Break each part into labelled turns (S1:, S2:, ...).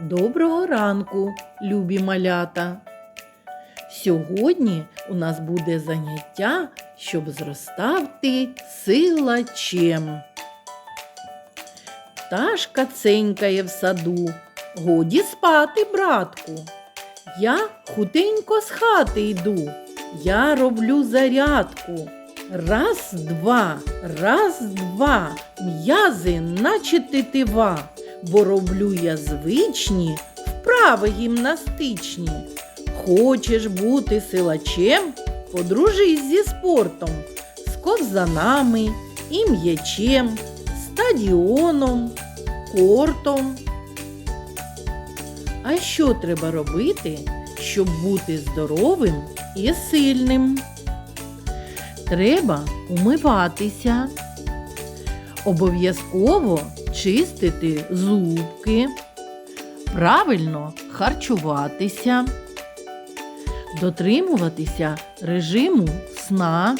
S1: Доброго ранку, любі малята! Сьогодні у нас буде заняття, щоб зростав ти силачем. Пташка ценькає в саду, годі спати, братку. Я хутенько з хати йду, я роблю зарядку. Раз, два, раз, два, м'язи, наче тетива, бо роблю я звичні, вправи гімнастичні. Хочеш бути силачем? Подружись зі спортом, з ковзанами, і м'ячем, стадіоном, кортом. А що треба робити, щоб бути здоровим і сильним? Треба умиватися, обов'язково чистити зубки, правильно харчуватися, дотримуватися режиму сна,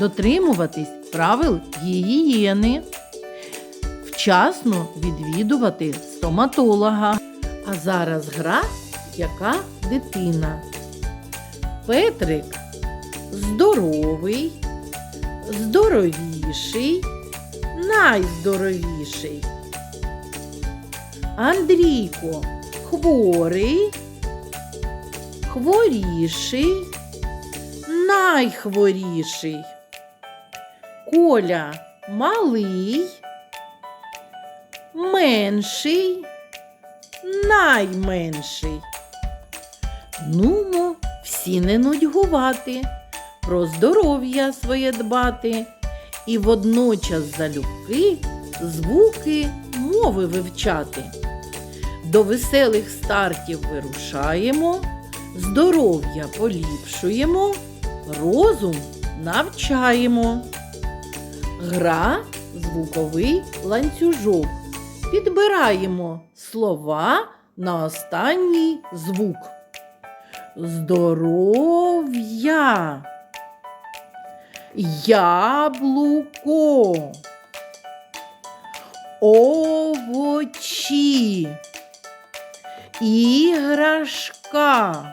S1: дотримуватись правил гігієни, вчасно відвідувати стоматолога. А зараз гра, яка дитина. Петрик здоровий, здоровіший, найздоровіший. Андрійко хворий, хворіший, найхворіший. Коля малий, менший, найменший. Нумо всі не нудьгувати, про здоров'я своє дбати і водночас залюбки звуки мови вивчати. До веселих стартів вирушаємо, здоров'я поліпшуємо, розум навчаємо. Гра звуковий ланцюжок. Підбираємо слова на останній звук. Здоров'я. Яблуко. Овочі. Іграшка.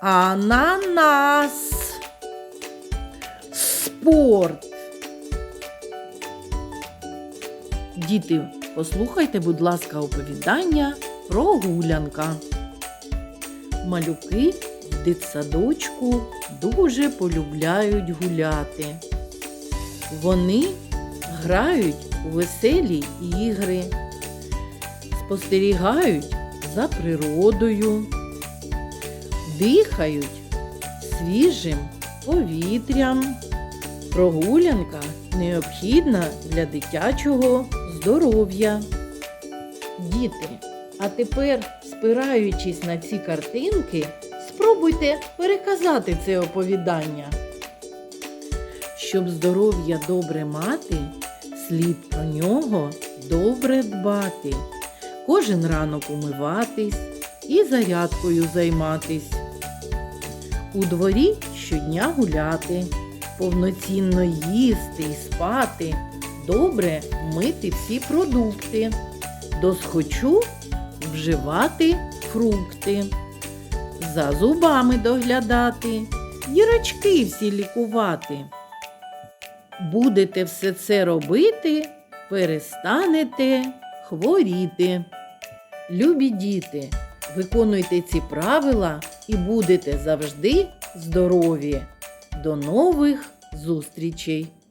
S1: Ананас. Спорт. Діти, послухайте, будь ласка, оповідання про гулянка. Малюки дитсадочку дуже полюбляють гуляти. Вони грають у веселі ігри, спостерігають за природою, дихають свіжим повітрям. Прогулянка необхідна для дитячого здоров'я. Діти, а тепер, спираючись на ці картинки, спробуйте переказати це оповідання. Щоб здоров'я добре мати, слід про нього добре дбати, кожен ранок умиватись і зарядкою займатись. У дворі щодня гуляти, повноцінно їсти і спати, добре мити всі продукти, досхочу вживати фрукти, за зубами доглядати, дірочки всі лікувати. Будете все це робити, перестанете хворіти. Любі діти, виконуйте ці правила і будете завжди здорові. До нових зустрічей!